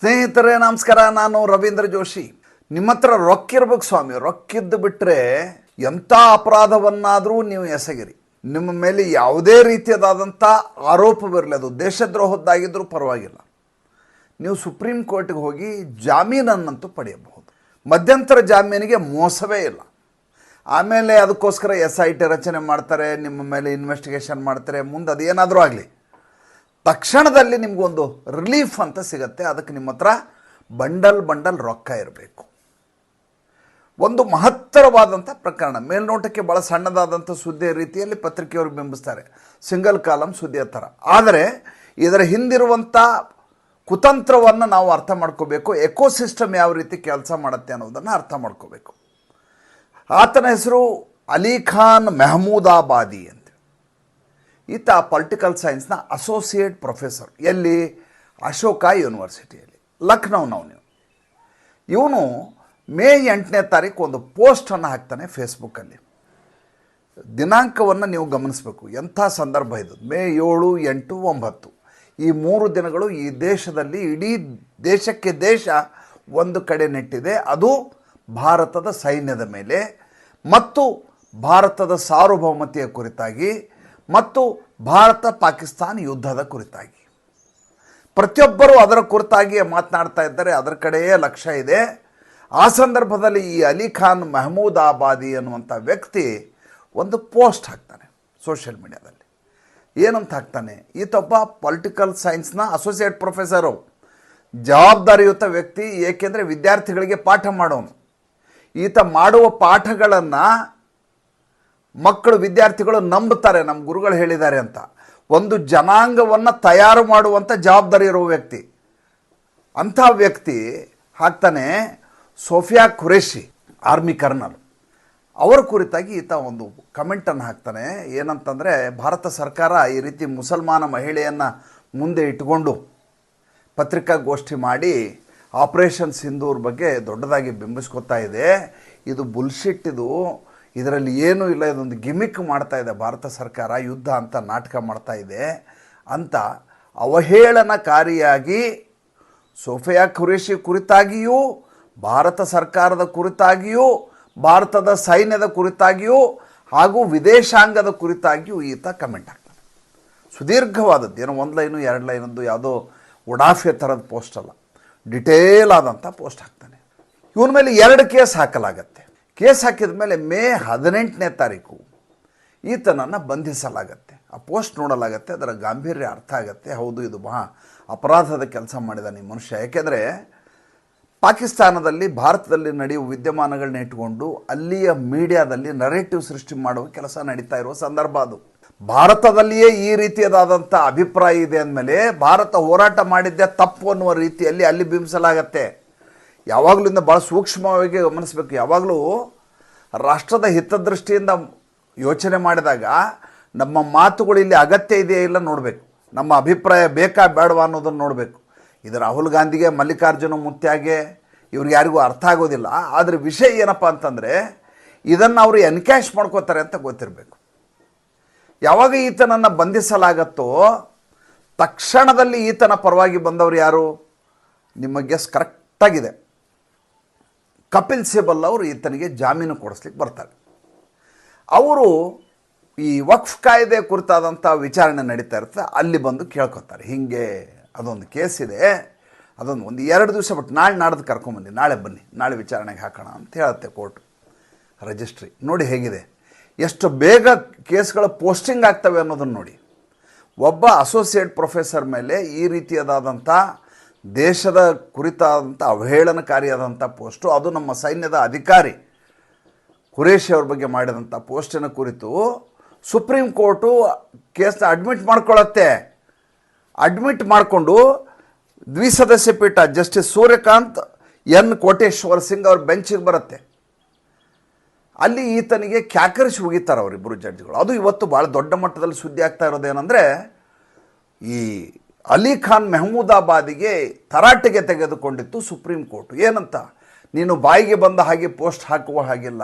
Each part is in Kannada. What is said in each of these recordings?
ಸ್ನೇಹಿತರೇ, ನಮಸ್ಕಾರ. ನಾನು ರವೀಂದ್ರ ಜೋಶಿ. ನಿಮ್ಮ ಹತ್ರ ರೊಕ್ಕ ಇರ್ಬೇಕು ಸ್ವಾಮಿ. ರೊಕ್ಕಿದ್ದು ಬಿಟ್ಟರೆ ಎಂಥ ಅಪರಾಧವನ್ನಾದರೂ ನೀವು ಎಸಗಿರಿ. ನಿಮ್ಮ ಮೇಲೆ ಯಾವುದೇ ರೀತಿಯದಾದಂಥ ಬರಲಿ ಅದು ದೇಶದ್ರೋಹದ್ದಾಗಿದ್ದರೂ ಪರವಾಗಿಲ್ಲ. ನೀವು ಸುಪ್ರೀಂ ಕೋರ್ಟ್ಗೆ ಹೋಗಿ ಜಾಮೀನನ್ನಂತೂ ಪಡೆಯಬಹುದು. ಮಧ್ಯಂತರ ಜಾಮೀನಿಗೆ ಮೋಸವೇ ಇಲ್ಲ. ಆಮೇಲೆ ಅದಕ್ಕೋಸ್ಕರ ಎಸ್ ಐ ಟಿ ರಚನೆ ಮಾಡ್ತಾರೆ, ನಿಮ್ಮ ಮೇಲೆ ಇನ್ವೆಸ್ಟಿಗೇಷನ್ ಮಾಡ್ತಾರೆ, ಮುಂದೆ ಅದೇನಾದರೂ ಆಗಲಿ. ತಕ್ಷಣದಲ್ಲಿ ನಿಮಗೊಂದು ರಿಲೀಫ್ ಅಂತ ಸಿಗತ್ತೆ. ಅದಕ್ಕೆ ನಿಮ್ಮ ಹತ್ರ ಬಂಡಲ್ ಬಂಡಲ್ ರೊಕ್ಕ ಇರಬೇಕು. ಒಂದು ಮಹತ್ತರವಾದಂಥ ಪ್ರಕರಣ. ಮೇಲ್ನೋಟಕ್ಕೆ ಭಾಳ ಸಣ್ಣದಾದಂಥ ಸುದ್ದಿಯ ರೀತಿಯಲ್ಲಿ ಪತ್ರಿಕೆಯವರು ಬಿಂಬಿಸ್ತಾರೆ. ಸಿಂಗಲ್ ಕಾಲಮ್ ಸುದ್ದಿಯ ಥರ. ಆದರೆ ಇದರ ಹಿಂದಿರುವಂಥ ಕುತಂತ್ರವನ್ನು ನಾವು ಅರ್ಥ ಮಾಡ್ಕೋಬೇಕು. ಎಕೋಸಿಸ್ಟಮ್ ಯಾವ ರೀತಿ ಕೆಲಸ ಮಾಡುತ್ತೆ ಅನ್ನೋದನ್ನು ಅರ್ಥ ಮಾಡ್ಕೋಬೇಕು. ಆತನ ಹೆಸರು ಅಲಿ ಖಾನ್ ಮೆಹಮೂದಾಬಾದಿ ಅಂತ. ಈತ ಪೊಲಿಟಿಕಲ್ ಸೈನ್ಸ್ನ ಅಸೋಸಿಯೇಟ್ ಪ್ರೊಫೆಸರ್ ಎಲ್ಲಿ? ಅಶೋಕ ಯೂನಿವರ್ಸಿಟಿಯಲ್ಲಿ ಲಕ್ನೌನವನು ಇವನು ಮೇ ಎಂಟನೇ ತಾರೀಕು ಒಂದು ಪೋಸ್ಟನ್ನು ಹಾಕ್ತಾನೆ ಫೇಸ್ಬುಕ್ಕಲ್ಲಿ ದಿನಾಂಕವನ್ನು ನೀವು ಗಮನಿಸಬೇಕು. ಎಂಥ ಸಂದರ್ಭ ಇದು? ಮೇ ಏಳು, ಎಂಟು, ಒಂಬತ್ತು. ಈ ಮೂರು ದಿನಗಳು ಈ ದೇಶದಲ್ಲಿ ಇಡೀ ದೇಶಕ್ಕೆ ದೇಶ ಒಂದು ಕಡೆ ನೆಟ್ಟಿದೆ. ಅದು ಭಾರತದ ಸೈನ್ಯದ ಮೇಲೆ. ಮತ್ತು ಭಾರತದ ಸಾರ್ವಭೌಮತೆಯ ಕುರಿತಾಗಿ ಮತ್ತು ಭಾರತ ಪಾಕಿಸ್ತಾನ ಯುದ್ಧದ ಕುರಿತಾಗಿ. ಪ್ರತಿಯೊಬ್ಬರೂ ಅದರ ಕುರಿತಾಗಿಯೇ ಮಾತನಾಡ್ತಾ ಇದ್ದಾರೆ, ಅದರ ಕಡೆಯೇ ಲಕ್ಷ್ಯ ಇದೆ. ಆ ಸಂದರ್ಭದಲ್ಲಿ ಈ ಅಲಿ ಖಾನ್ ಮೆಹಮೂದಾಬಾದಿ ಅನ್ನುವಂಥ ವ್ಯಕ್ತಿ ಒಂದು ಪೋಸ್ಟ್ ಹಾಕ್ತಾನೆ ಸೋಷಿಯಲ್ ಮೀಡಿಯಾದಲ್ಲಿ. ಏನಂತ ಹಾಕ್ತಾನೆ? ಈತೊಬ್ಬ ಪೊಲಿಟಿಕಲ್ ಸೈನ್ಸ್ನ ಅಸೋಸಿಯೇಟ್ ಪ್ರೊಫೆಸರು, ಜವಾಬ್ದಾರಿಯುತ ವ್ಯಕ್ತಿ, ಏಕೆಂದರೆ ವಿದ್ಯಾರ್ಥಿಗಳಿಗೆ ಪಾಠ ಮಾಡೋನು. ಈತ ಮಾಡುವ ಪಾಠಗಳನ್ನು ಮಕ್ಕಳು, ವಿದ್ಯಾರ್ಥಿಗಳು ನಂಬುತ್ತಾರೆ, ನಮ್ಮ ಗುರುಗಳು ಹೇಳಿದ್ದಾರೆ ಅಂತ. ಒಂದು ಜನಾಂಗವನ್ನು ತಯಾರು ಮಾಡುವಂಥ ಜವಾಬ್ದಾರಿ ಇರುವ ವ್ಯಕ್ತಿ. ಅಂಥ ವ್ಯಕ್ತಿ ಹಾಕ್ತಾನೆ ಸೋಫಿಯಾ ಖುರೇಶಿ ಆರ್ಮಿ ಕರ್ನಲ್. ಅವರ ಕುರಿತಾಗಿ ಈತ ಒಂದು ಕಮೆಂಟನ್ನು ಹಾಕ್ತಾನೆ. ಏನಂತಂದರೆ, ಭಾರತ ಸರ್ಕಾರ ಈ ರೀತಿ ಮುಸಲ್ಮಾನ ಮಹಿಳೆಯನ್ನು ಮುಂದೆ ಇಟ್ಕೊಂಡು ಪತ್ರಿಕಾಗೋಷ್ಠಿ ಮಾಡಿ ಆಪರೇಷನ್ ಸಿಂಧೂರ್ ಬಗ್ಗೆ ದೊಡ್ಡದಾಗಿ ಬಿಂಬಿಸ್ಕೊತಾ ಇದೆ. ಇದು ಬುಲ್ಶಿಟ್ ಇದು ಇದರಲ್ಲಿ ಏನೂ ಇಲ್ಲ, ಇದೊಂದು ಗಿಮಿಕ್ ಮಾಡ್ತಾ ಇದೆ ಭಾರತ ಸರ್ಕಾರ, ಯುದ್ಧ ಅಂತ ನಾಟಕ ಮಾಡ್ತಾ ಇದೆ ಅಂತ ಅವಹೇಳನಕಾರಿಯಾಗಿ ಸೋಫಿಯಾ ಖುರೇಶಿ ಕುರಿತಾಗಿಯೂ, ಭಾರತ ಸರ್ಕಾರದ ಕುರಿತಾಗಿಯೂ, ಭಾರತದ ಸೈನ್ಯದ ಕುರಿತಾಗಿಯೂ, ಹಾಗೂ ವಿದೇಶಾಂಗದ ಕುರಿತಾಗಿಯೂ ಈತ ಕಮೆಂಟ್ ಆಗ್ತಾನೆ ಸುದೀರ್ಘವಾದದ್ದು, ಏನೋ ಒಂದು ಲೈನು, ಎರಡು ಲೈನದ್ದು ಯಾವುದೋ ಉಡಾಫೆ ಥರದ ಪೋಸ್ಟ್ ಅಲ್ಲ. ಡಿಟೇಲ್ ಆದಂಥ ಪೋಸ್ಟ್ ಹಾಕ್ತಾನೆ. ಇವನ ಮೇಲೆ ಎರಡು ಕೇಸ್ ಹಾಕಲಾಗತ್ತೆ. ಕೇಸ್ ಹಾಕಿದ ಮೇಲೆ ಮೇ ಹದಿನೆಂಟನೇ ತಾರೀಕು ಈತನನ್ನು ಬಂಧಿಸಲಾಗತ್ತೆ. ಆ ಪೋಸ್ಟ್ ನೋಡಲಾಗತ್ತೆ, ಅದರ ಗಾಂಭೀರ್ಯ ಅರ್ಥ ಆಗತ್ತೆ. ಹೌದು, ಇದು ಮಹಾ ಅಪರಾಧದ ಕೆಲಸ ಮಾಡಿದಾನೆ ಈ ಮನುಷ್ಯ. ಯಾಕೆಂದರೆ ಪಾಕಿಸ್ತಾನದಲ್ಲಿ, ಭಾರತದಲ್ಲಿ ನಡೆಯುವ ವಿದ್ಯಮಾನಗಳನ್ನ ಇಟ್ಕೊಂಡು ಅಲ್ಲಿಯ ಮೀಡಿಯಾದಲ್ಲಿ ನರೇಟಿವ್ ಸೃಷ್ಟಿ ಮಾಡುವ ಕೆಲಸ ನಡೀತಾ ಇರುವ ಸಂದರ್ಭ ಅದು. ಭಾರತದಲ್ಲಿಯೇ ಈ ರೀತಿಯದಾದಂಥ ಅಭಿಪ್ರಾಯ ಇದೆ ಅಂದಮೇಲೆ ಭಾರತ ಹೋರಾಟ ಮಾಡಿದ್ದೇ ತಪ್ಪು ಅನ್ನುವ ರೀತಿಯಲ್ಲಿ ಅಲ್ಲಿ ಬಿಂಬಿಸಲಾಗತ್ತೆ. ಯಾವಾಗಲೂ ಭಾಳ ಸೂಕ್ಷ್ಮವಾಗಿ ಗಮನಿಸಬೇಕು. ಯಾವಾಗಲೂ ರಾಷ್ಟ್ರದ ಹಿತದೃಷ್ಟಿಯಿಂದ ಯೋಚನೆ ಮಾಡಿದಾಗ ನಮ್ಮ ಮಾತುಗಳು ಇಲ್ಲಿ ಅಗತ್ಯ ಇದೆಯಾ ಇಲ್ಲ ನೋಡಬೇಕು. ನಮ್ಮ ಅಭಿಪ್ರಾಯ ಬೇಕಾ ಬೇಡವಾ ಅನ್ನೋದನ್ನು ನೋಡಬೇಕು. ಇದು ರಾಹುಲ್ ಗಾಂಧಿಗೆ, ಮಲ್ಲಿಕಾರ್ಜುನ ಮುತ್ಯಾಗೆ ಇವ್ರಿಗೆ ಯಾರಿಗೂ ಅರ್ಥ ಆಗೋದಿಲ್ಲ. ಆದರೆ ವಿಷಯ ಏನಪ್ಪ ಅಂತಂದರೆ ಇದನ್ನು ಅವರು ಎನ್ಕ್ಯಾಶ್ ಮಾಡ್ಕೋತಾರೆ ಅಂತ ಗೊತ್ತಿರಬೇಕು. ಯಾವಾಗ ಈತನನ್ನು ಬಂಧಿಸಲಾಗತ್ತೋ ತಕ್ಷಣದಲ್ಲಿ ಈತನ ಪರವಾಗಿ ಬಂದವರು ಯಾರು? ನಿಮ್ಮ ಗೆಸ್ ಕರೆಕ್ಟಾಗಿದೆ ಕಪಿಲ್ ಸಿಬಲ್ ಅವರು ಈತನಿಗೆ ಜಾಮೀನು ಕೊಡಿಸ್ಲಿಕ್ಕೆ ಬರ್ತಾರೆ. ಅವರು ಈ ವಕ್ಫ್ ಕಾಯ್ದೆ ಕುರಿತಾದಂಥ ವಿಚಾರಣೆ ನಡೀತಾ ಇರ್ತದೆ ಅಲ್ಲಿ ಬಂದು ಕೇಳ್ಕೊತಾರೆ. ಹೀಗೆ ಅದೊಂದು ಕೇಸ್ ಇದೆ. ಅದೊಂದು ಒಂದು ಎರಡು ದಿವಸ ಬಿಟ್ಟು ನಾಳೆ ನಾಡ್ದು ಕರ್ಕೊಂಬನ್ನಿ ನಾಳೆ ಬನ್ನಿ. ನಾಳೆ ವಿಚಾರಣೆಗೆ ಹಾಕೋಣ ಅಂತ ಹೇಳುತ್ತೆ ಕೋರ್ಟ್ ರಿಜಿಸ್ಟ್ರಿ. ನೋಡಿ ಹೇಗಿದೆ. ಎಷ್ಟು ಬೇಗ ಕೇಸ್ಗಳು ಪೋಸ್ಟಿಂಗ್ ಆಗ್ತವೆ ಅನ್ನೋದನ್ನು ನೋಡಿ. ಒಬ್ಬ ಅಸೋಸಿಯೇಟ್ ಪ್ರೊಫೆಸರ್ ಮೇಲೆ ಈ ರೀತಿಯಾದಂಥ ದೇಶದ ಕುರಿತಾದಂಥ ಅವಹೇಳನಕಾರಿಯಾದಂಥ ಪೋಸ್ಟು, ಅದು ನಮ್ಮ ಸೈನ್ಯದ ಅಧಿಕಾರಿ ಕುರೇಶಿ ಅವ್ರ ಬಗ್ಗೆ ಮಾಡಿದಂಥ ಪೋಸ್ಟಿನ ಕುರಿತು ಸುಪ್ರೀಂ ಕೋರ್ಟು ಕೇಸ್ನ ಅಡ್ಮಿಟ್ ಮಾಡ್ಕೊಳ್ಳತ್ತೆ. ಅಡ್ಮಿಟ್ ಮಾಡಿಕೊಂಡು ದ್ವಿಸದಸ್ಯ ಪೀಠ ಜಸ್ಟಿಸ್ ಸೂರ್ಯಕಾಂತ್ ಎನ್ ಕೋಟೇಶ್ವರ್ ಸಿಂಗ್ ಅವ್ರ ಬೆಂಚಿಗೆ ಬರುತ್ತೆ. ಅಲ್ಲಿ ಈತನಿಗೆ ಕ್ಯಾಕರಿಸಿ ಹೋಗಿತಾರೆ ಅವರಿಬ್ಬರು ಜಡ್ಜ್ಗಳು. ಅದು ಇವತ್ತು ಭಾಳ ದೊಡ್ಡ ಮಟ್ಟದಲ್ಲಿ ಸುದ್ದಿ ಆಗ್ತಾ ಇರೋದೇನೆಂದರೆ ಈ ಅಲಿ ಖಾನ್ ಮೆಹಮೂದಾಬಾದಿಗೆ ತರಾಟೆಗೆ ತೆಗೆದುಕೊಂಡಿತ್ತು ಸುಪ್ರೀಂ ಕೋರ್ಟ್. ಏನಂತ? ನೀನು ಬಾಯಿಗೆ ಬಂದ ಹಾಗೆ ಪೋಸ್ಟ್ ಹಾಕುವ ಹಾಗಿಲ್ಲ.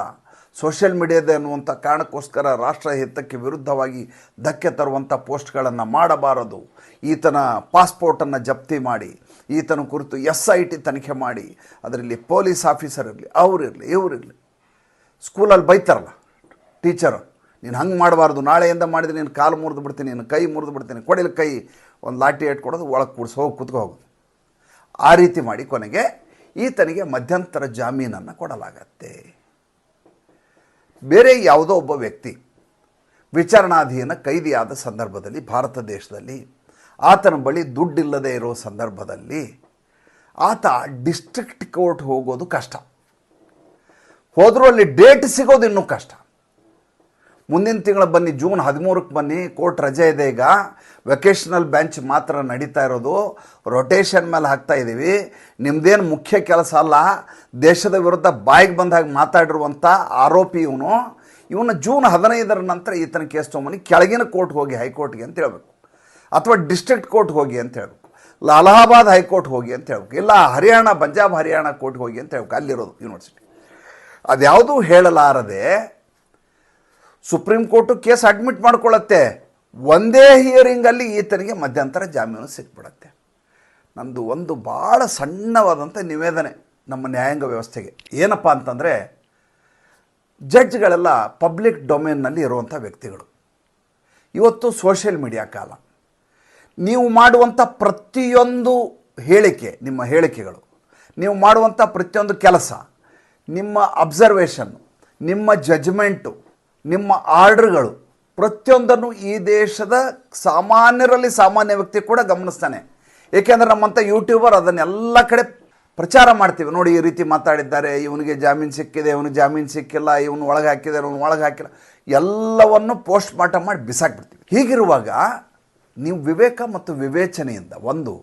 ಸೋಷಿಯಲ್ ಮೀಡಿಯಾದ ಅನ್ನುವಂಥ ಕಾರಣಕ್ಕೋಸ್ಕರ ರಾಷ್ಟ್ರ ಹಿತಕ್ಕೆ ವಿರುದ್ಧವಾಗಿ ಧಕ್ಕೆ ತರುವಂಥ ಪೋಸ್ಟ್ಗಳನ್ನು ಮಾಡಬಾರದು. ಈತನ ಪಾಸ್ಪೋರ್ಟನ್ನು ಜಪ್ತಿ ಮಾಡಿ, ಈತನ ಕುರಿತು ಎಸ್ ಐ ಟಿ ತನಿಖೆ ಮಾಡಿ, ಅದರಲ್ಲಿ ಪೊಲೀಸ್ ಆಫೀಸರ್ ಇರಲಿ ಅವರಿರಲಿ ಇವರಿರಲಿ ಸ್ಕೂಲಲ್ಲಿ ಬೈತಾರಲ್ಲ, ಟೀಚರು. ನೀನು ಹಂಗೆ ಮಾಡಬಾರ್ದು. ನಾಳೆಯಿಂದ ಮಾಡಿದ್ರೆ ನೀನು ಕಾಲು ಮುರಿದು ಬಿಡ್ತೀನಿ, ನೀನು ಕೈ ಮುರಿದು ಬಿಡ್ತೀನಿ. ಕೊಡಿಲಿ ಕೈ. ಒಂದು ಲಾಠಿ ಇಟ್ಕೊಡೋದು ಒಳಗೆ ಕೂಡಿಸಿ ಹೋಗಿ ಕುತ್ಕೊ ಹೋಗೋದು ಆ ರೀತಿ ಮಾಡಿ ಕೊನೆಗೆ ಈತನಿಗೆ ಮಧ್ಯಂತರ ಜಾಮೀನನ್ನು ಕೊಡಲಾಗತ್ತೆ. ಬೇರೆ ಯಾವುದೋ ಒಬ್ಬ ವ್ಯಕ್ತಿ ವಿಚಾರಣಾಧೀನ ಕೈದಿಯಾದ ಸಂದರ್ಭದಲ್ಲಿ, ಭಾರತ ದೇಶದಲ್ಲಿ, ಆತನ ಬಳಿ ದುಡ್ಡಿಲ್ಲದೆ ಇರೋ ಸಂದರ್ಭದಲ್ಲಿ ಆತ ಡಿಸ್ಟ್ರಿಕ್ಟ್ ಕೋರ್ಟ್ ಹೋಗೋದು ಕಷ್ಟ. ಹೋದರೂ ಅಲ್ಲಿ ಡೇಟ್ ಸಿಗೋದು ಇನ್ನೂ ಕಷ್ಟ. ಮುಂದಿನ ತಿಂಗಳು ಬನ್ನಿ, ಜೂನ್ ಹದಿಮೂರಕ್ಕೆ ಬನ್ನಿ, ಕೋರ್ಟ್ ರಜೆ ಇದೆ ಈಗ. ವೆಕೇಷನಲ್ ಬೆಂಚ್ ಮಾತ್ರ ನಡೀತಾ ಇರೋದು. ರೊಟೇಷನ್ ಮೇಲೆ ಹಾಕ್ತಾ ಇದ್ದೀವಿ ನಿಮ್ಮದೇನು ಮುಖ್ಯ ಕೆಲಸ ಅಲ್ಲ. ದೇಶದ ವಿರುದ್ಧ ಬಾಯಿಗೆ ಬಂದಾಗ ಮಾತಾಡಿರುವಂಥ ಆರೋಪಿ ಇವನು. ಇವನು ಜೂನ್ ಹದಿನೈದರ ನಂತರ ಈತನ ಕೇಸ್ ತೊಗೊಂಬನಿ ಕೆಳಗಿನ ಕೋರ್ಟ್ ಹೋಗಿ, ಹೈಕೋರ್ಟ್ಗೆ ಅಂತ ಹೇಳಬೇಕು. ಅಥವಾ ಡಿಸ್ಟ್ರಿಕ್ಟ್ ಕೋರ್ಟ್ ಹೋಗಿ ಅಂತ ಹೇಳ್ಬೇಕು. ಅಲಹಾಬಾದ್ ಹೈಕೋರ್ಟ್ ಹೋಗಿ ಅಂತ ಹೇಳ್ಬೇಕು. ಇಲ್ಲ, ಹರಿಯಾಣ, ಪಂಜಾಬ್, ಹರಿಯಾಣ ಕೋರ್ಟ್ ಹೋಗಿ ಅಂತ ಹೇಳ್ಬೇಕು. ಅಲ್ಲಿರೋದು ಯೂನಿವರ್ಸಿಟಿ ಅದ್ಯಾವುದೂ ಹೇಳಲಾರದೆ ಸುಪ್ರೀಂ ಕೋರ್ಟು ಕೇಸ್ ಅಡ್ಮಿಟ್ ಮಾಡ್ಕೊಳ್ಳುತ್ತೆ. ಒಂದೇ ಹಿಯರಿಂಗಲ್ಲಿ ಈತನಿಗೆ ಮಧ್ಯಂತರ ಜಾಮೀನು ಸಿಕ್ಬಿಡತ್ತೆ. ನಮ್ಮದು ಒಂದು ಭಾಳ ಸಣ್ಣವಾದಂಥ ನಿವೇದನೆ ನಮ್ಮ ನ್ಯಾಯಾಂಗ ವ್ಯವಸ್ಥೆಗೆ. ಏನಪ್ಪ ಅಂತಂದರೆ, ಜಡ್ಜ್ಗಳೆಲ್ಲ ಪಬ್ಲಿಕ್ ಡೊಮೇನ್ನಲ್ಲಿ ಇರುವಂಥ ವ್ಯಕ್ತಿಗಳು. ಇವತ್ತು ಸೋಷಿಯಲ್ ಮೀಡಿಯಾ ಕಾಲ. ನೀವು ಮಾಡುವಂಥ ಪ್ರತಿಯೊಂದು ಹೇಳಿಕೆ, ನಿಮ್ಮ ಹೇಳಿಕೆಗಳು, ನೀವು ಮಾಡುವಂಥ ಪ್ರತಿಯೊಂದು ಕೆಲಸ, ನಿಮ್ಮ ಅಬ್ಸರ್ವೇಷನ್ನು ನಿಮ್ಮ ಜಜ್ಮೆಂಟು ನಿಮ್ಮ ಆರ್ಡ್ರ್ಗಳು ಪ್ರತಿಯೊಂದನ್ನು ಈ ದೇಶದ ಸಾಮಾನ್ಯರಲ್ಲಿ ಸಾಮಾನ್ಯ ವ್ಯಕ್ತಿ ಕೂಡ ಗಮನಿಸ್ತಾನೆ. ಏಕೆಂದರೆ ನಮ್ಮಂಥ ಯೂಟ್ಯೂಬರ್ ಅದನ್ನೆಲ್ಲ ಕಡೆ ಪ್ರಚಾರ ಮಾಡ್ತೀವಿ. ನೋಡಿ, ಈ ರೀತಿ ಮಾತಾಡಿದ್ದಾರೆ. ಇವನಿಗೆ ಜಾಮೀನು ಸಿಕ್ಕಿದೆ, ಇವನಿಗೆ ಜಾಮೀನು ಸಿಕ್ಕಿಲ್ಲ, ಇವನು ಒಳಗೆ ಹಾಕಿದೆ ಇವನು ಒಳಗೆ ಹಾಕಿಲ್ಲ. ಎಲ್ಲವನ್ನು ಪೋಸ್ಟ್ ಮಾರ್ಟಮ್ ಮಾಡಿ ಬಿಸಾಕ್ಬಿಡ್ತೀವಿ. ಹೀಗಿರುವಾಗ ನೀವು ವಿವೇಕ ಮತ್ತು ವಿವೇಚನೆಯಿಂದ ಒಂದು,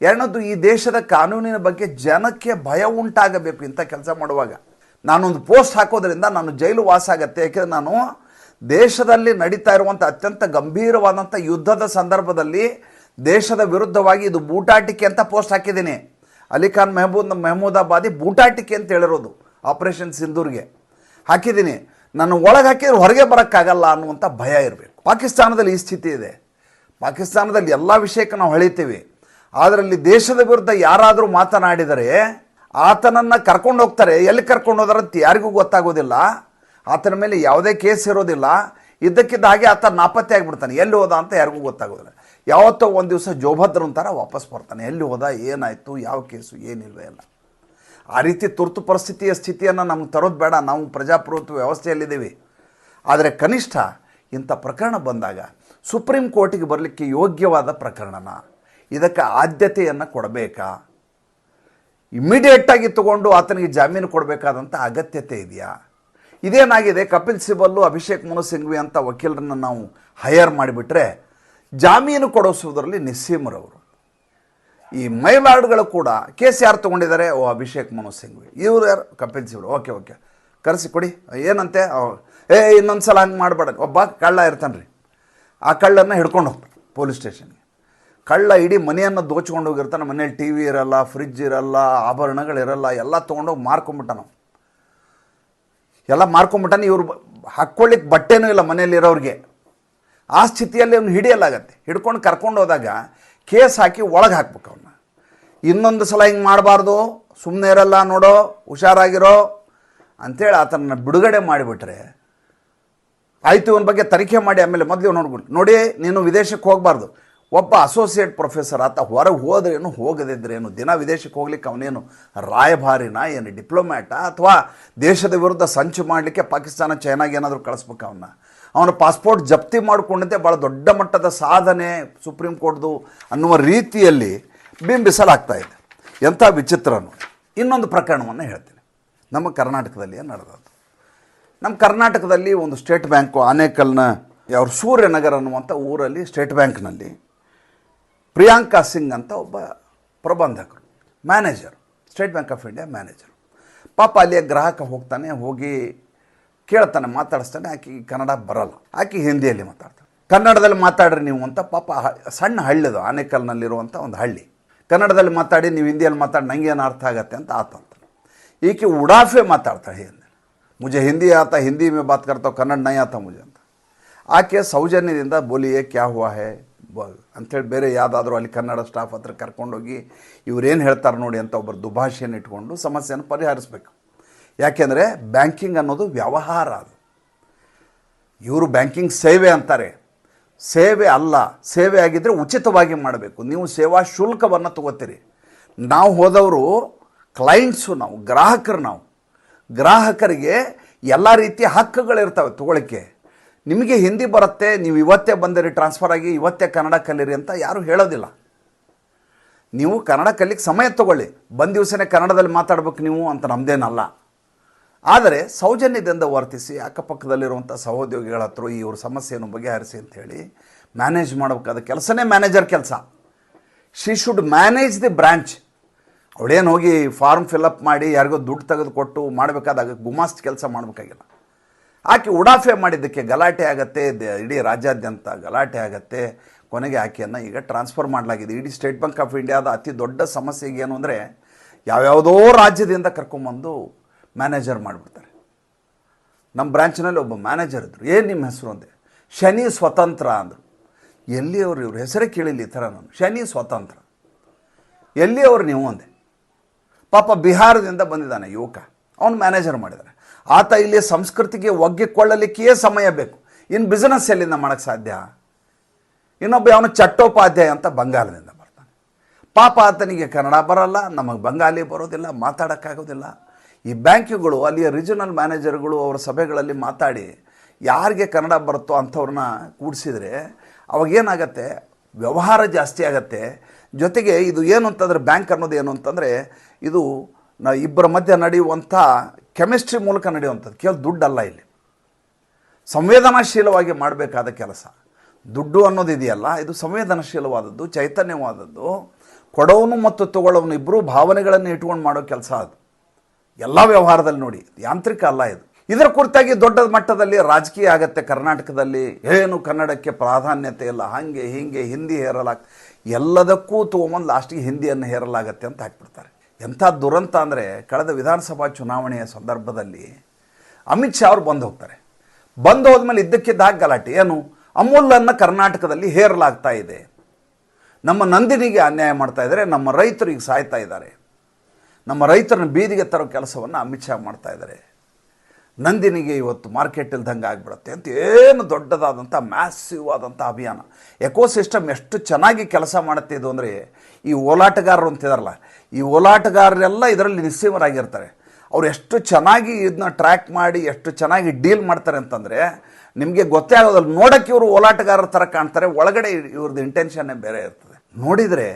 ಎರಡನೇದು ಈ ದೇಶದ ಕಾನೂನಿನ ಬಗ್ಗೆ ಜನಕ್ಕೆ ಭಯ ಉಂಟಾಗಬೇಕು ಇಂಥ ಕೆಲಸ ಮಾಡುವಾಗ. ನಾನೊಂದು ಪೋಸ್ಟ್ ಹಾಕೋದ್ರಿಂದ ನಾನು ಜೈಲು ವಾಸ ಆಗತ್ತೆ. ಯಾಕೆಂದ್ರೆ ನಾನು ದೇಶದಲ್ಲಿ ನಡೀತಾ ಇರುವಂಥ ಅತ್ಯಂತ ಗಂಭೀರವಾದಂಥ ಯುದ್ಧದ ಸಂದರ್ಭದಲ್ಲಿ ದೇಶದ ವಿರುದ್ಧವಾಗಿ ಇದು ಬೂಟಾಟಿಕೆ ಅಂತ ಪೋಸ್ಟ್ ಹಾಕಿದ್ದೀನಿ. ಅಲಿಖಾನ್ ಮೆಹಬೂದ್, ಮೆಹಮೂದಾಬಾದಿ ಬೂಟಾಟಿಕೆ ಅಂತ ಹೇಳಿರೋದು ಆಪರೇಷನ್ ಸಿಂಧೂರ್ಗೆ. ಹಾಕಿದ್ದೀನಿ. ನಾನು ಒಳಗೆ ಹಾಕಿದ್ರೆ ಹೊರಗೆ ಬರೋಕ್ಕಾಗಲ್ಲ ಅನ್ನುವಂಥ ಭಯ ಇರಬೇಕು. ಪಾಕಿಸ್ತಾನದಲ್ಲಿ ಈ ಸ್ಥಿತಿ ಇದೆ. ಪಾಕಿಸ್ತಾನದಲ್ಲಿ ಎಲ್ಲ ವಿಷಯಕ್ಕೆ ನಾವು ಹೊಳಿತೀವಿ. ಅದರಲ್ಲಿ ದೇಶದ ವಿರುದ್ಧ ಯಾರಾದರೂ ಮಾತನಾಡಿದರೆ ಆತನನ್ನು ಕರ್ಕೊಂಡು ಹೋಗ್ತಾರೆ. ಎಲ್ಲಿ ಕರ್ಕೊಂಡು ಹೋದಾರಂತ ಯಾರಿಗೂ ಗೊತ್ತಾಗೋದಿಲ್ಲ. ಆತನ ಮೇಲೆ ಯಾವುದೇ ಕೇಸ್ ಇರೋದಿಲ್ಲ. ಇದ್ದಕ್ಕಿದ್ದ ಹಾಗೆ ಆತ ನಾಪತ್ತೆ ಆಗಿಬಿಡ್ತಾನೆ. ಎಲ್ಲಿ ಹೋದ ಅಂತ ಯಾರಿಗೂ ಗೊತ್ತಾಗೋದಿಲ್ಲ. ಯಾವತ್ತೋ ಒಂದು ದಿವಸ ಜೋಭದ್ರ ಅಂತಾರ ವಾಪಸ್ ಬರ್ತಾನೆ. ಎಲ್ಲಿ ಹೋದ, ಏನಾಯಿತು, ಯಾವ ಕೇಸು, ಏನಿಲ್ವೇ ಇಲ್ಲ ಆ ರೀತಿ ತುರ್ತು ಪರಿಸ್ಥಿತಿಯ ಸ್ಥಿತಿಯನ್ನು ನಮ್ಗೆ ತರೋದು ಬೇಡ. ನಾವು ಪ್ರಜಾಪ್ರಭುತ್ವ ವ್ಯವಸ್ಥೆಯಲ್ಲಿದ್ದೀವಿ. ಆದರೆ ಕನಿಷ್ಠ ಇಂಥ ಪ್ರಕರಣ ಬಂದಾಗ ಸುಪ್ರೀಂ ಕೋರ್ಟಿಗೆ ಬರಲಿಕ್ಕೆ ಯೋಗ್ಯವಾದ ಪ್ರಕರಣನ, ಇದಕ್ಕೆ ಆದ್ಯತೆಯನ್ನು ಕೊಡಬೇಕಾ? ಇಮಿಡಿಯೇಟಾಗಿ ತಗೊಂಡು ಆತನಿಗೆ ಜಾಮೀನು ಕೊಡಬೇಕಾದಂಥ ಅಗತ್ಯತೆ ಇದೆಯಾ? ಇದೇನಾಗಿದೆ? ಕಪಿಲ್ ಸಿಬಲ್ಲು, ಅಭಿಷೇಕ್ ಮನು ಸಿಂಘ್ವಿ ಅಂತ ವಕೀಲರನ್ನು ನಾವು ಹೈಯರ್ ಮಾಡಿಬಿಟ್ರೆ ಜಾಮೀನು ಕೊಡಿಸುವುದರಲ್ಲಿ ನಿಸ್ಸೀಮರವರು ಈ ಮೈಲಾರ್ಡ್ಗಳು ಕೂಡ ಕೇಸ್ ಯಾರು ತೊಗೊಂಡಿದ್ದಾರೆ? ಓ, ಅಭಿಷೇಕ್ ಮನು ಸಿಂಘ್ವಿ. ಇವರು ಯಾರು? Kapil Sibal okay okay. ಕರೆಸಿ, ಕೊಡಿ. ಏನಂತೆ? ಏ ಇನ್ನೊಂದು ಸಲ ಹಂಗೆ ಮಾಡಬೇಡ. ಒಬ್ಬ ಕಳ್ಳ ಇರ್ತಾನೆ ರೀ ಆ ಕಳ್ಳನ್ನು ಹಿಡ್ಕೊಂಡು ಹೋಗ್ತಾರೆ ಪೊಲೀಸ್ ಸ್ಟೇಷನ್ಗೆ. ಕಳ್ಳ ಇಡೀ ಮನೆಯನ್ನು ದೋಚ್ಕೊಂಡು ಹೋಗಿರ್ತಾನೆ. ಮನೇಲಿ ಟಿ ವಿ ಇರಲ್ಲ ಫ್ರಿಜ್ ಇರಲ್ಲ, ಆಭರಣಗಳಿರಲ್ಲ, ಎಲ್ಲ ತೊಗೊಂಡೋಗಿ ನಾವು ಎಲ್ಲ ಮಾರ್ಕೊಂಬಿಟ್ಟಾನೆ. ಇವ್ರು ಹಾಕ್ಕೊಳ್ಳಿಕ್ಕೆ ಬಟ್ಟೆನೂ ಇಲ್ಲ ಮನೇಲಿ ಇರೋರಿಗೆ ಆ ಸ್ಥಿತಿಯಲ್ಲಿ ಅವ್ನು ಹಿಡಿಯಲಾಗತ್ತೆ. ಹಿಡ್ಕೊಂಡು ಕರ್ಕೊಂಡು ಹೋದಾಗ ಕೇಸ್ ಹಾಕಿ ಒಳಗೆ ಹಾಕ್ಬೇಕು ಅವನ್ನ ಇನ್ನೊಂದು ಸಲ ಹಿಂಗೆ ಮಾಡಬಾರ್ದು. ಸುಮ್ಮನೆ ಇರಲ್ಲ ನೋಡೋ, ಹುಷಾರಾಗಿರೋ. ಅಂಥೇಳಿ ಆತನನ್ನು ಬಿಡುಗಡೆ ಮಾಡಿಬಿಟ್ರೆ ಆಯಿತು ಇವನ ಬಗ್ಗೆ ತನಿಖೆ ಮಾಡಿ ಆಮೇಲೆ ಮೊದಲು ನೋಡ್ಬಿಟ್ಟು ನೋಡಿ, ನೀನು ವಿದೇಶಕ್ಕೆ ಹೋಗಬಾರ್ದು. ಒಬ್ಬ ಅಸೋಸಿಯೇಟ್ ಪ್ರೊಫೆಸರ್ ಆತ ಹೊರಗೆ ಹೋದ್ರೇನು ಹೋಗದಿದ್ರೇನು ದಿನ ವಿದೇಶಕ್ಕೆ ಹೋಗ್ಲಿಕ್ಕೆ ಅವನೇನು ರಾಯಭಾರಿನ ಏನು ಡಿಪ್ಲೊಮ್ಯಾಟ ಅಥವಾ ದೇಶದ ವಿರುದ್ಧ ಸಂಚು ಮಾಡಲಿಕ್ಕೆ ಪಾಕಿಸ್ತಾನ, ಚೈನಾಗೆ ಏನಾದರೂ ಕಳಿಸ್ಬೇಕು ಅವನ್ನ ಅವನ ಪಾಸ್ಪೋರ್ಟ್ ಜಪ್ತಿ ಮಾಡಿಕೊಂಡಂತೆ ಭಾಳ ದೊಡ್ಡ ಮಟ್ಟದ ಸಾಧನೆ ಸುಪ್ರೀಂ ಕೋರ್ಟ್ದು ಅನ್ನುವ ರೀತಿಯಲ್ಲಿ ಬಿಂಬಿಸಲಾಗ್ತಾ ಇದೆ. ಎಂಥ ವಿಚಿತ್ರ ನೋಡಿ ಇನ್ನೊಂದು ಪ್ರಕರಣವನ್ನು ಹೇಳ್ತೀನಿ. ನಮ್ಮ ಕರ್ನಾಟಕದಲ್ಲಿ ನಡೆದದ್ದು? ನಮ್ಮ ಕರ್ನಾಟಕದಲ್ಲಿ ಒಂದು ಸ್ಟೇಟ್ ಬ್ಯಾಂಕು, ಆನೇಕಲ್ನ ಯಾವ ಸೂರ್ಯನಗರ ಅನ್ನುವಂಥ ಊರಲ್ಲಿ ಸ್ಟೇಟ್ ಬ್ಯಾಂಕ್ನಲ್ಲಿ ಪ್ರಿಯಾಂಕಾ ಸಿಂಗ್ ಅಂತ ಒಬ್ಬ ಪ್ರಬಂಧಕರು manager State Bank of India manager ಪಾಪ ಅಲ್ಲಿಯ ಗ್ರಾಹಕ ಹೋಗ್ತಾನೆ, ಹೋಗಿ ಕೇಳ್ತಾನೆ, ಮಾತಾಡಿಸ್ತಾನೆ, ಆಕೆ ಕನ್ನಡ ಬರಲ್ಲ, ಆಕೆ ಹಿಂದಿಯಲ್ಲಿ ಮಾತಾಡ್ತಾನೆ ಕನ್ನಡದಲ್ಲಿ ಮಾತಾಡ್ರಿ ನೀವು ಅಂತ ಪಾಪ ಸಣ್ಣ ಹಳ್ಳಿದು ಆನೇಕಲ್ನಲ್ಲಿರುವಂಥ ಒಂದು ಹಳ್ಳಿ. ಕನ್ನಡದಲ್ಲಿ ಮಾತಾಡಿ, ನೀವು ಹಿಂದಿಯಲ್ಲಿ ಮಾತಾಡಿ ನನಗೇನು ಅರ್ಥ ಆಗತ್ತೆ ಅಂತ ಆತಂತ ಈಕೆ ಉಡಾಫೆ ಮಾತಾಡ್ತಾಳೆ ಹಿಂದೆ. ಮುಜೆ ಹಿಂದಿ ಆತ, ಹಿಂದಿ ಮೇ ಬಾತ್ ಕರ್ತಾವ, ಕನ್ನಡ ನೈ ಆತ ಮುಜೆ ಅಂತ. ಆಕೆ ಸೌಜನ್ಯದಿಂದ ಬೋಲಿಯೇ, ಕ್ಯಾ ಹುವಾ ಹೇ? ಬ ಅಂಥೇಳಿ ಬೇರೆ ಯಾವುದಾದ್ರೂ ಅಲ್ಲಿ ಕನ್ನಡ ಸ್ಟಾಫ್ ಹತ್ರ ಕರ್ಕೊಂಡೋಗಿ ಇವ್ರೇನು ಹೇಳ್ತಾರೆ ನೋಡಿ ಅಂತ ಒಬ್ಬರು ದುಭಾಷೆಯನ್ನು ಇಟ್ಕೊಂಡು ಸಮಸ್ಯೆಯನ್ನು ಪರಿಹರಿಸಬೇಕು. ಯಾಕೆಂದರೆ ಬ್ಯಾಂಕಿಂಗ್ ಅನ್ನೋದು ವ್ಯವಹಾರ ಅದು. ಇವರು ಬ್ಯಾಂಕಿಂಗ್ ಸೇವೆ ಅಂತಾರೆ. ಸೇವೆ ಅಲ್ಲ, ಸೇವೆ ಆಗಿದ್ದರೆ ಉಚಿತವಾಗಿ ಮಾಡಬೇಕು. ನೀವು ಸೇವಾ ಶುಲ್ಕವನ್ನು ತಗೋತೀರಿ. ನಾವು ಹೋದವರು ಕ್ಲೈಂಟ್ಸು ನಾವು, ಗ್ರಾಹಕರು ನಾವು. ಗ್ರಾಹಕರಿಗೆ ಎಲ್ಲ ರೀತಿಯ ಹಕ್ಕುಗಳಿರ್ತವೆ ತಗೊಳ್ಳಿಕ್ಕೆ. ನಿಮಗೆ ಹಿಂದಿ ಬರುತ್ತೆ, ನೀವು ಇವತ್ತೇ ಬಂದಿರಿ ಟ್ರಾನ್ಸ್ಫರ್ ಆಗಿ ಇವತ್ತೇ ಕನ್ನಡ ಕಲೀರಿ ಅಂತ ಯಾರೂ ಹೇಳೋದಿಲ್ಲ. ನೀವು ಕನ್ನಡ ಕಲಿಕ್ಕೆ ಸಮಯ ತಗೊಳ್ಳಿ. ಬಂದ ದಿವಸನೇ ಕನ್ನಡದಲ್ಲಿ ಮಾತಾಡ್ಬೇಕು ನೀವು ಅಂತ ನಮ್ಮದೇನಲ್ಲ ಆದರೆ ಸೌಜನ್ಯದಿಂದ ವರ್ತಿಸಿ ಅಕ್ಕಪಕ್ಕದಲ್ಲಿರುವಂಥ ಸಹೋದ್ಯೋಗಿಗಳ ಹತ್ರ ಇವ್ರ ಸಮಸ್ಯೆಯನ್ನು ಬಗೆಹರಿಸಿ ಅಂತೇಳಿ ಮ್ಯಾನೇಜ್ ಮಾಡಬೇಕಾದ ಕೆಲಸನೇ ಮ್ಯಾನೇಜರ್ ಕೆಲಸ. She should manage the branch ಅವಳೇನು ಹೋಗಿ ಫಾರ್ಮ್ ಫಿಲಪ್ ಮಾಡಿ ಯಾರಿಗೋ ದುಡ್ಡು ತೆಗೆದುಕೊಟ್ಟು ಮಾಡಬೇಕಾದಾಗ ಗುಮಾಸ್ತ್ ಕೆಲಸ ಮಾಡಬೇಕಾಗಿಲ್ಲ. ಆಕೆ ಉಡಾಫೆ ಮಾಡಿದ್ದಕ್ಕೆ ಗಲಾಟೆ ಆಗತ್ತೆ ಇಡೀ ರಾಜ್ಯಾದ್ಯಂತ ಗಲಾಟೆ ಆಗತ್ತೆ. ಕೊನೆಗೆ ಆಕೆಯನ್ನು ಈಗ ಟ್ರಾನ್ಸ್ಫರ್ ಮಾಡಲಾಗಿದೆ. ಇಡೀ ಸ್ಟೇಟ್ ಬ್ಯಾಂಕ್ ಆಫ್ ಇಂಡಿಯಾದ ಅತಿ ದೊಡ್ಡ ಸಮಸ್ಯೆಗೆ ಏನು ಅಂದರೆ, ಯಾವ್ಯಾವುದೋ ರಾಜ್ಯದಿಂದ ಕರ್ಕೊಂಬಂದು ಮ್ಯಾನೇಜರ್ ಮಾಡಿಬಿಡ್ತಾರೆ. ನಮ್ಮ ಬ್ರ್ಯಾಂಚ್ನಲ್ಲಿ ಒಬ್ಬ ಮ್ಯಾನೇಜರ್ ಇದ್ದರು ಏನು ನಿಮ್ಮ ಹೆಸರು ಅಂದೆ? ಶನಿ ಸ್ವತಂತ್ರ ಅಂದರು. ಎಲ್ಲಿ ಅವರು ಇವ್ರ? ಹೆಸರೇ ಕೇಳಿಲ್ಲ ಈ ಥರ ನಾನು. ಶನಿ ಸ್ವತಂತ್ರ. ಎಲ್ಲಿ ಅವರು ನೀವು ಅಂದೆ? ಪಾಪ ಬಿಹಾರದಿಂದ ಬಂದಿದ್ದಾನೆ ಯುವಕ. ಅವನು ಮ್ಯಾನೇಜರ್ ಮಾಡಿದ್ದಾನೆ ಆತ ಇಲ್ಲಿ ಸಂಸ್ಕೃತಿಗೆ ಒಗ್ಗಿಕೊಳ್ಳಲಿಕ್ಕೆಯೇ ಸಮಯ ಬೇಕು. ಇನ್ನು ಬಿಸ್ನೆಸ್ ಎಲ್ಲಿಂದ ಮಾಡೋಕ್ಕೆ ಸಾಧ್ಯ? ಇನ್ನೊಬ್ಬ ಅವನು ಚಟ್ಟೋಪಾಧ್ಯಾಯ ಅಂತ ಬಂಗಾಲದಿಂದ ಬರ್ತಾನೆ. ಪಾಪ ಆತನಿಗೆ ಕನ್ನಡ ಬರಲ್ಲ, ನಮಗೆ ಬಂಗಾಲಿ ಬರೋದಿಲ್ಲ, ಮಾತಾಡೋಕ್ಕಾಗೋದಿಲ್ಲ. ಈ ಬ್ಯಾಂಕ್ಗಳು, ಅಲ್ಲಿಯ ರೀಜನಲ್ ಮ್ಯಾನೇಜರ್ಗಳು ಅವರ ಸಭೆಗಳಲ್ಲಿ ಮಾತಾಡಿ ಯಾರಿಗೆ ಕನ್ನಡ ಬರುತ್ತೋ ಅಂಥವ್ರನ್ನ ಕೂಡಿಸಿದರೆ ಅವಾಗೇನಾಗತ್ತೆ ವ್ಯವಹಾರ ಜಾಸ್ತಿ ಆಗತ್ತೆ. ಜೊತೆಗೆ ಇದು ಏನು ಅಂತಂದರೆ, ಬ್ಯಾಂಕ್ ಅನ್ನೋದು ಏನು ಅಂತಂದರೆ, ಇದು ನ ಇಬ್ಬರ ಮಧ್ಯೆ ನಡೆಯುವಂಥ ಕೆಮಿಸ್ಟ್ರಿ ಮೂಲಕ ನಡೆಯುವಂಥದ್ದು. ಕೇವಲ ದುಡ್ಡಲ್ಲ ಇಲ್ಲಿ. ಸಂವೇದನಾಶೀಲವಾಗಿ ಮಾಡಬೇಕಾದ ಕೆಲಸ. ದುಡ್ಡು ಅನ್ನೋದು ಇದೆಯಲ್ಲ, ಇದು ಸಂವೇದನಾಶೀಲವಾದದ್ದು, ಚೈತನ್ಯವಾದದ್ದು. ಕೊಡೋನು ಮತ್ತು ತಗೊಳ್ಳೋನು ಇಬ್ಬರೂ ಭಾವನೆಗಳನ್ನು ಇಟ್ಕೊಂಡು ಮಾಡೋ ಕೆಲಸ ಅದು. ಎಲ್ಲ ವ್ಯವಹಾರದಲ್ಲಿ ನೋಡಿ ಯಾಂತ್ರಿಕ ಅಲ್ಲ ಇದು. ಇದರ ಕುರಿತಾಗಿ ದೊಡ್ಡ ಮಟ್ಟದಲ್ಲಿ ರಾಜಕೀಯ ಆಗತ್ತೆ. ಕರ್ನಾಟಕದಲ್ಲಿ ಏನು ಕನ್ನಡಕ್ಕೆ ಪ್ರಾಧಾನ್ಯತೆ ಇಲ್ಲ, ಹಾಗೆ ಹೀಗೆ ಹಿಂದಿ ಹೇರಲಾಗ, ಎಲ್ಲದಕ್ಕೂ ತೊಗೊಂಬಂದು ಲಾಸ್ಟಿಗೆ ಹಿಂದಿಯನ್ನು ಹೇರಲಾಗತ್ತೆ ಅಂತ ಹಾಕ್ಬಿಡ್ತಾರೆ. ಎಂಥ ದುರಂತ ಅಂದರೆ ಕಳೆದ ವಿಧಾನಸಭಾ ಚುನಾವಣೆಯ ಸಂದರ್ಭದಲ್ಲಿ ಅಮಿತ್ ಶಾ ಅವರು ಬಂದು ಹೋಗ್ತಾರೆ. ಬಂದು ಹೋದ್ಮೇಲೆ ಇದ್ದಕ್ಕಿದ್ದಾಗ ಗಲಾಟೆ. ಏನು? ಅಮೂಲನ್ನು ಕರ್ನಾಟಕದಲ್ಲಿ ಹೇರಲಾಗ್ತಾ ಇದೆ. ನಮ್ಮ ನಂದಿನಿಗೆ ಅನ್ಯಾಯ ಮಾಡ್ತಾ ಇದ್ದಾರೆ, ನಮ್ಮ ರೈತರಿಗೆ ಸಾಯ್ತಾ ಇದ್ದಾರೆ. ನಮ್ಮ ರೈತರನ್ನ ಬೀದಿಗೆ ತರೋ ಕೆಲಸವನ್ನು ಅಮಿತ್ ಶಾ ಮಾಡ್ತಾ ಇದ್ದಾರೆ. ನಂದಿನಿಗೆ ಇವತ್ತು ಮಾರ್ಕೆಟ್ ಇಲ್ದಂಗೆ ಆಗಿಬಿಡುತ್ತೆ ಅಂತ ಏನು ದೊಡ್ಡದಾದಂಥ ಮ್ಯಾಸಿವ್ ಆದಂಥ ಅಭಿಯಾನ. ಎಕೋಸಿಸ್ಟಮ್ ಎಷ್ಟು ಚೆನ್ನಾಗಿ ಕೆಲಸ ಮಾಡುತ್ತೆ ಇದು ಅಂದರೆ, ಈ ಓಲಾಟಗಾರರು ಅಂತಿದಾರಲ್ಲ, ಈ ಓಲಾಟಗಾರರೆಲ್ಲ ಇದರಲ್ಲಿ ನಿಸ್ಸೀಮರಾಗಿರ್ತಾರೆ ಅವ್ರು ಎಷ್ಟು ಚೆನ್ನಾಗಿ ಇದನ್ನ ಟ್ರ್ಯಾಕ್ ಮಾಡಿ, ಎಷ್ಟು ಚೆನ್ನಾಗಿ ಡೀಲ್ ಮಾಡ್ತಾರೆ ಅಂತಂದರೆ, ನಿಮಗೆ ಗೊತ್ತೇ ಆಗೋದಲ್ಲ, ನೋಡೋಕ್ಕೆ ಇವರು ಓಲಾಟಗಾರರ ಥರ ಕಾಣ್ತಾರೆ, ಒಳಗಡೆ ಇವ್ರದ್ದು ಇಂಟೆನ್ಷನ್ನೇ ಬೇರೆ ಇರ್ತದೆ. ನೋಡಿದರೆ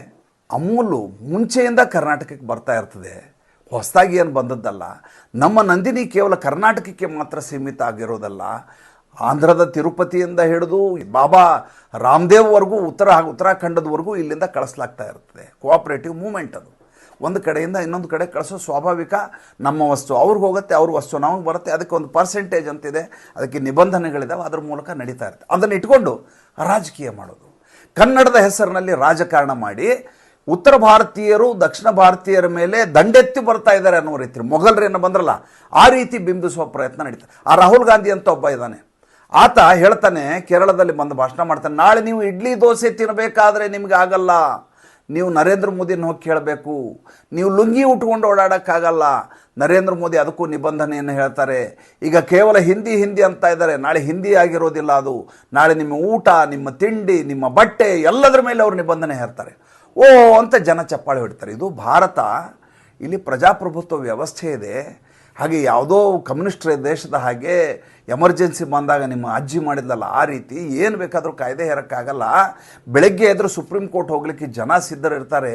ಅಮೂಲು ಮುಂಚೆಯಿಂದ ಕರ್ನಾಟಕಕ್ಕೆ ಬರ್ತಾ ಇರ್ತದೆ. ಹೊಸದಾಗಿ ಏನು ಬಂದದ್ದಲ್ಲ, ನಮ್ಮ ನಂದಿನಿ ಕೇವಲ ಕರ್ನಾಟಕಕ್ಕೆ ಮಾತ್ರ ಸೀಮಿತ ಆಗಿರೋದಲ್ಲ, ಆಂಧ್ರದ ತಿರುಪತಿಯಿಂದ ಹಿಡಿದು ಬಾಬಾ ರಾಮದೇವ್ವರೆಗೂ, ಉತ್ತರ ಉತ್ತರಾಖಂಡದವರೆಗೂ ಇಲ್ಲಿಂದ ಕಳಿಸ್ಲಾಗ್ತಾ ಇರ್ತದೆ. ಕೋಆಪ್ರೇಟಿವ್ ಮೂಮೆಂಟ್ ಅದು. ಒಂದು ಕಡೆಯಿಂದ ಇನ್ನೊಂದು ಕಡೆ ಕಳಿಸೋ ಸ್ವಾಭಾವಿಕ ನಮ್ಮ ವಸ್ತು. ಅವ್ರಿಗೆ ಹೋಗುತ್ತೆ, ಅವ್ರ ವಸ್ತು. ನಮಗೆ ಬರುತ್ತೆ. ಅದಕ್ಕೆ ಒಂದು ಪರ್ಸೆಂಟೇಜ್ ಅಂತಿದೆ. ಅದಕ್ಕೆ ನಿಬಂಧನೆಗಳಿದ್ದಾವೆ ಅದ್ರ ಮೂಲಕ ನಡೀತಾ ಇರುತ್ತೆ. ಅದನ್ನು ಇಟ್ಕೊಂಡು ರಾಜಕೀಯ ಮಾಡೋದು. ಕನ್ನಡದ ಹೆಸರಿನಲ್ಲಿ ರಾಜಕಾರಣ ಮಾಡಿ ಉತ್ತರ ಭಾರತೀಯರು, ದಕ್ಷಿಣ ಭಾರತೀಯರ ಮೇಲೆ ದಂಡೆತ್ತಿ ಬರ್ತಾ ಇದ್ದಾರೆ ಅನ್ನೋ ರೀತಿ. ಮೊಘಲರೇನು ಬಂದ್ರಲ್ಲ, ಆ ರೀತಿ ಬಿಂಬಿಸುವ ಪ್ರಯತ್ನ ನಡೀತಾರೆ ಆ ರಾಹುಲ್ ಗಾಂಧಿ ಅಂತ ಒಬ್ಬ ಇದ್ದಾನೆ. ಆತ ಹೇಳ್ತಾನೆ, ಕೇರಳದಲ್ಲಿ ಬಂದು ಭಾಷಣ ಮಾಡ್ತಾನೆ, ನಾಳೆ ನೀವು ಇಡ್ಲಿ ದೋಸೆ ತಿನ್ನಬೇಕಾದ್ರೆ ನಿಮ್ಗೆ ಆಗಲ್ಲ. ನೀವು ನರೇಂದ್ರ ಮೋದಿನ ಹೋಗಿ ಕೇಳಬೇಕು. ನೀವು ಲುಂಗಿ ಉಟ್ಕೊಂಡು ಓಡಾಡೋಕ್ಕಾಗಲ್ಲ. ನರೇಂದ್ರ ಮೋದಿ ಅದಕ್ಕೂ ನಿಬಂಧನೆಯನ್ನು ಹೇಳ್ತಾರೆ. ಈಗ ಕೇವಲ ಹಿಂದಿ ಹಿಂದಿ ಅಂತ ಇದ್ದಾರೆ. ನಾಳೆ ಹಿಂದಿ ಆಗಿರೋದಿಲ್ಲ ಅದು. ನಾಳೆ ನಿಮ್ಮ ಊಟ, ನಿಮ್ಮ ತಿಂಡಿ, ನಿಮ್ಮ ಬಟ್ಟೆ, ಎಲ್ಲದರ ಮೇಲೆ ಅವರು ನಿಬಂಧನೆ ಹೇರ್ತಾರೆ. ಓ ಅಂತ ಜನ ಚಪ್ಪಾಳೆ ಹೊಡಿತಾರೆ. ಇದು ಭಾರತ, ಇಲ್ಲಿ ಪ್ರಜಾಪ್ರಭುತ್ವ ವ್ಯವಸ್ಥೆ ಇದೆ. ಹಾಗೆ ಯಾವುದೋ ಕಮ್ಯುನಿಸ್ಟ್ ದೇಶದ ಹಾಗೆ ಎಮರ್ಜೆನ್ಸಿ ಬಂದಾಗ ನಿಮ್ಮ ಅಜ್ಜಿ ಮಾಡಿದ್ಲಲ್ಲ, ಆ ರೀತಿ ಏನು ಬೇಕಾದರೂ ಕಾಯ್ದೆ ಹೇರೋಕ್ಕಾಗಲ್ಲ. ಬೆಳಗ್ಗೆ ಎದ್ರು ಸುಪ್ರೀಂ ಕೋರ್ಟ್ ಹೋಗ್ಲಿಕ್ಕೆ ಜನ ಸಿದ್ಧರಿರ್ತಾರೆ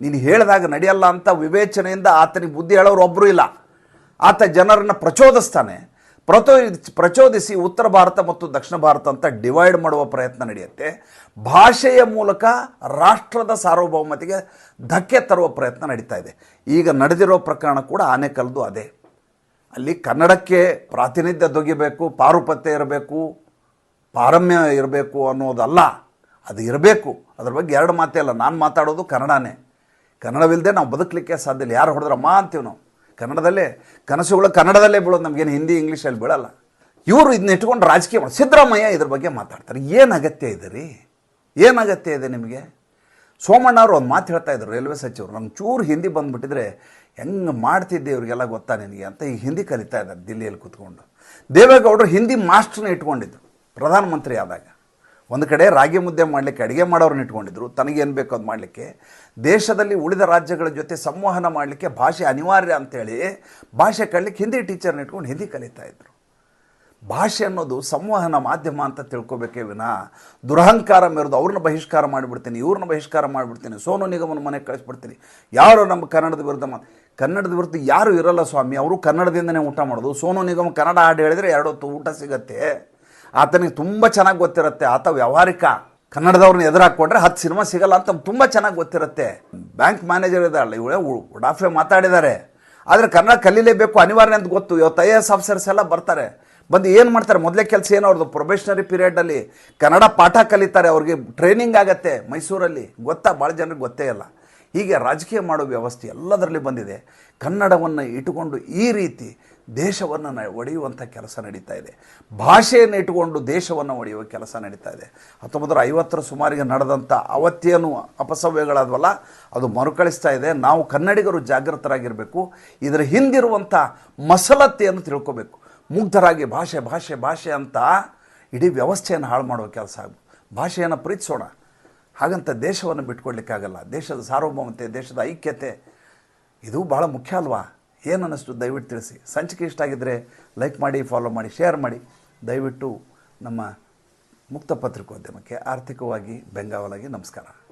ನೀನು ಹೇಳಿದಾಗ ನಡೆಯಲ್ಲ ಅಂತ ವಿವೇಚನೆಯಿಂದ ಆತನಿಗೆ ಬುದ್ಧಿ ಹೇಳೋರು ಒಬ್ಬರು ಇಲ್ಲ. ಆತ ಜನರನ್ನು ಪ್ರಚೋದಿಸ್ತಾನೆ. ಪ್ರಚೋ ಪ್ರಚೋದಿಸಿ ಉತ್ತರ ಭಾರತ ಮತ್ತು ದಕ್ಷಿಣ ಭಾರತ ಅಂತ ಡಿವೈಡ್ ಮಾಡುವ ಪ್ರಯತ್ನ ನಡೆಯುತ್ತೆ. ಭಾಷೆಯ ಮೂಲಕ ರಾಷ್ಟ್ರದ ಸಾರ್ವಭೌಮತೆಗೆ ಧಕ್ಕೆ ತರುವ ಪ್ರಯತ್ನ ನಡೀತಾ ಇದೆ. ಈಗ ನಡೆದಿರೋ ಪ್ರಕರಣ ಕೂಡ ಆನೆಕಲ್ದು ಅದೇ. ಅಲ್ಲಿ ಕನ್ನಡಕ್ಕೆ ಪ್ರಾತಿನಿಧ್ಯ ದೊಗಿಬೇಕು, ಪಾರುಪತ್ಯ ಇರಬೇಕು, ಪಾರಮ್ಯ ಇರಬೇಕು ಅನ್ನೋದಲ್ಲ. ಅದು ಇರಬೇಕು. ಅದ್ರ ಬಗ್ಗೆ ಎರಡು ಮಾತೇ ಅಲ್ಲ. ನಾನು ಮಾತಾಡೋದು ಕನ್ನಡನೇ. ಕನ್ನಡವಿಲ್ಲದೆ ನಾವು ಬದುಕಲಿಕ್ಕೆ ಸಾಧ್ಯ ಇಲ್ಲ. ಯಾರು ಹೊಡೆದ್ರಮ್ಮ ಅಂತೀವಿ ನಾವು? ಕನ್ನಡದಲ್ಲೇ, ಕನಸುಗಳು ಕನ್ನಡದಲ್ಲೇ ಬೀಳೋದು ನಮಗೇನು ಹಿಂದಿ ಇಂಗ್ಲೀಷಲ್ಲಿ ಬೀಳಲ್ಲ. ಇವರು ಇದನ್ನ ಇಟ್ಕೊಂಡು ರಾಜಕೀಯ ಮಾಡಿ, ಸಿದ್ದರಾಮಯ್ಯ ಇದ್ರ ಬಗ್ಗೆ ಮಾತಾಡ್ತಾರೆ. ಏನು ಅಗತ್ಯ ಇದೆ ರೀ? ಏನು ಅಗತ್ಯ ಇದೆ ನಿಮಗೆ? ಸೋಮಣ್ಣ ಅವರು ಒಂದು ಮಾತು ಹೇಳ್ತಾ ಇದ್ರು, ರೈಲ್ವೆ ಸಚಿವರು, ನಂಗೆ ಚೂರು ಹಿಂದಿ ಬಂದುಬಿಟ್ಟಿದ್ರೆ ಹೆಂಗೆ ಮಾಡ್ತಿದ್ದೆ ಇವ್ರಿಗೆಲ್ಲ ಗೊತ್ತಾ ನಿನಗೆ ಅಂತ ಈಗ ಹಿಂದಿ ಕಲಿತಾ ಇದ್ದಾರೆ ದಿಲ್ಲಿಯಲ್ಲಿ ಕೂತ್ಕೊಂಡು. ದೇವೇಗೌಡರು ಹಿಂದಿ ಮಾಸ್ಟ್ರನ್ನ ಇಟ್ಕೊಂಡಿದ್ರು, ಪ್ರಧಾನಮಂತ್ರಿ ಆದಾಗ. ಒಂದು ಕಡೆ ರಾಗಿ ಮುದ್ದೆ ಮಾಡಲಿಕ್ಕೆ ಅಡುಗೆ ಮಾಡೋರನ್ನ ಇಟ್ಕೊಂಡಿದ್ರು ತನಗೇನು ಬೇಕೋ ಅದು ಮಾಡಲಿಕ್ಕೆ. ದೇಶದಲ್ಲಿ ಉಳಿದ ರಾಜ್ಯಗಳ ಜೊತೆ ಸಂವಹನ ಮಾಡಲಿಕ್ಕೆ ಭಾಷೆ ಅನಿವಾರ್ಯ ಅಂತೇಳಿ ಭಾಷೆ ಕಲಿಕ್ಕೆ ಹಿಂದಿ ಟೀಚರ್ನ ಇಟ್ಕೊಂಡು ಹಿಂದಿ ಕಲಿತಾ ಇದ್ರು. ಭಾಷೆ ಅನ್ನೋದು ಸಂವಹನ ಮಾಧ್ಯಮ ಅಂತ ತಿಳ್ಕೊಬೇಕೇ ವಿನ. ದುರಹಂಕಾರ ಮೇರೆದು ಅವ್ರನ್ನ ಬಹಿಷ್ಕಾರ ಮಾಡಿಬಿಡ್ತೀನಿ, ಇವ್ರನ್ನ ಬಹಿಷ್ಕಾರ ಮಾಡಿಬಿಡ್ತೀನಿ, ಸೋನು ನಿಗಮನ ಮನೆಗೆ ಕಳಿಸ್ಬಿಡ್ತೀನಿ. ಯಾರು ನಮ್ಮ ಕನ್ನಡದ ವಿರುದ್ಧ ಮಾತು, ಕನ್ನಡದ ವಿರುದ್ಧ ಯಾರು ಇರಲ್ಲ ಸ್ವಾಮಿ, ಅವರು ಕನ್ನಡದಿಂದನೇ ಊಟ ಮಾಡೋದು. ಸೋನು ನಿಗಮ ಕನ್ನಡ ಹಾಡು ಹೇಳಿದರೆ ಎರಡು ಹೊತ್ತು ಊಟ ಸಿಗತ್ತೆ. ಆತನಿಗೆ ತುಂಬ ಚೆನ್ನಾಗಿ ಗೊತ್ತಿರುತ್ತೆ. ಆತ ವ್ಯವಹಾರಿಕ ಕನ್ನಡದವ್ರನ್ನ ಎದುರಾಕೊಂಡ್ರೆ ಹತ್ತು ಸಿನಿಮಾ ಸಿಗಲ್ಲ ಅಂತ ತುಂಬ ಚೆನ್ನಾಗಿ ಗೊತ್ತಿರುತ್ತೆ. ಬ್ಯಾಂಕ್ ಮ್ಯಾನೇಜರ್ ಇದ್ದಾಳೆ ಇವಳೆ ಉಡಾಫೆ ಮಾತಾಡಿದ್ದಾರೆ. ಆದರೆ ಕನ್ನಡ ಕಲೀಲೇಬೇಕು ಅನಿವಾರ್ಯ ಅಂತ ಗೊತ್ತು. ಇವತ್ತು ಐ ಎ ಎಸ್ ಆಫೀಸರ್ಸ್ ಎಲ್ಲ ಬರ್ತಾರೆ. ಬಂದು ಏನು ಮಾಡ್ತಾರೆ? ಮೊದಲೇ ಕೆಲಸ ಏನು ಅವ್ರದ್ದು? ಪ್ರೊಬೇಷನರಿ ಪೀರಿಯಡಲ್ಲಿ ಕನ್ನಡ ಪಾಠ ಕಲಿತಾರೆ. ಅವ್ರಿಗೆ ಟ್ರೈನಿಂಗ್ ಆಗತ್ತೆ ಮೈಸೂರಲ್ಲಿ. ಗೊತ್ತಾ? ಭಾಳ ಜನರಿಗೆ ಗೊತ್ತೇ ಇಲ್ಲ. ಹೀಗೆ ರಾಜಕೀಯ ಮಾಡೋ ವ್ಯವಸ್ಥೆ ಎಲ್ಲದರಲ್ಲಿ ಬಂದಿದೆ. ಕನ್ನಡವನ್ನು ಇಟ್ಟುಕೊಂಡು ಈ ರೀತಿ ದೇಶವನ್ನು ನ ಒಡೆಯುವಂಥ ಕೆಲಸ ನಡೀತಾ ಇದೆ. ಭಾಷೆಯನ್ನು ಇಟ್ಟುಕೊಂಡು ದೇಶವನ್ನು ಒಡೆಯುವ ಕೆಲಸ ನಡೀತಾ ಇದೆ. ಹತ್ತೊಂಬತ್ತರ ಐವತ್ತರ ಸುಮಾರಿಗೆ ನಡೆದಂಥ ಅವತ್ತೇನು ಅಪಸವ್ಯಗಳಾದವಲ್ಲ, ಅದು ಮರುಕಳಿಸ್ತಾ ಇದೆ. ನಾವು ಕನ್ನಡಿಗರು ಜಾಗೃತರಾಗಿರಬೇಕು. ಇದರ ಹಿಂದಿರುವಂಥ ಮಸಲತ್ತೆಯನ್ನು ತಿಳ್ಕೋಬೇಕು. ಮುಗ್ಧರಾಗಿ ಭಾಷೆ ಭಾಷೆ ಭಾಷೆ ಅಂತ ಇಡೀ ವ್ಯವಸ್ಥೆಯನ್ನು ಹಾಳು ಮಾಡುವ ಕೆಲಸ ಆಗ ಭಾಷೆಯನ್ನು ಪ್ರೀತಿಸೋಣ. ಹಾಗಂತ ದೇಶವನ್ನು ಬಿಟ್ಕೊಡ್ಲಿಕ್ಕಾಗಲ್ಲ. ದೇಶದ ಸಾರ್ವಭೌಮತೆ, ದೇಶದ ಐಕ್ಯತೆ, ಇದು ಭಾಳ ಮುಖ್ಯ ಅಲ್ವಾ? ಏನು ಅನ್ನಿಸ್ತು ದಯವಿಟ್ಟು ತಿಳಿಸಿ. ಸಂಚಿಕೆ ಇಷ್ಟ ಆಗಿದ್ದರೆ ಲೈಕ್ ಮಾಡಿ ಫಾಲೋ ಮಾಡಿ ಶೇರ್ ಮಾಡಿ. ದಯವಿಟ್ಟು ನಮ್ಮ ಮುಕ್ತ ಪತ್ರಿಕೋದ್ಯಮಕ್ಕೆ ಆರ್ಥಿಕವಾಗಿ ಬೆಂಗಾವಲಾಗಿ ನಮಸ್ಕಾರ.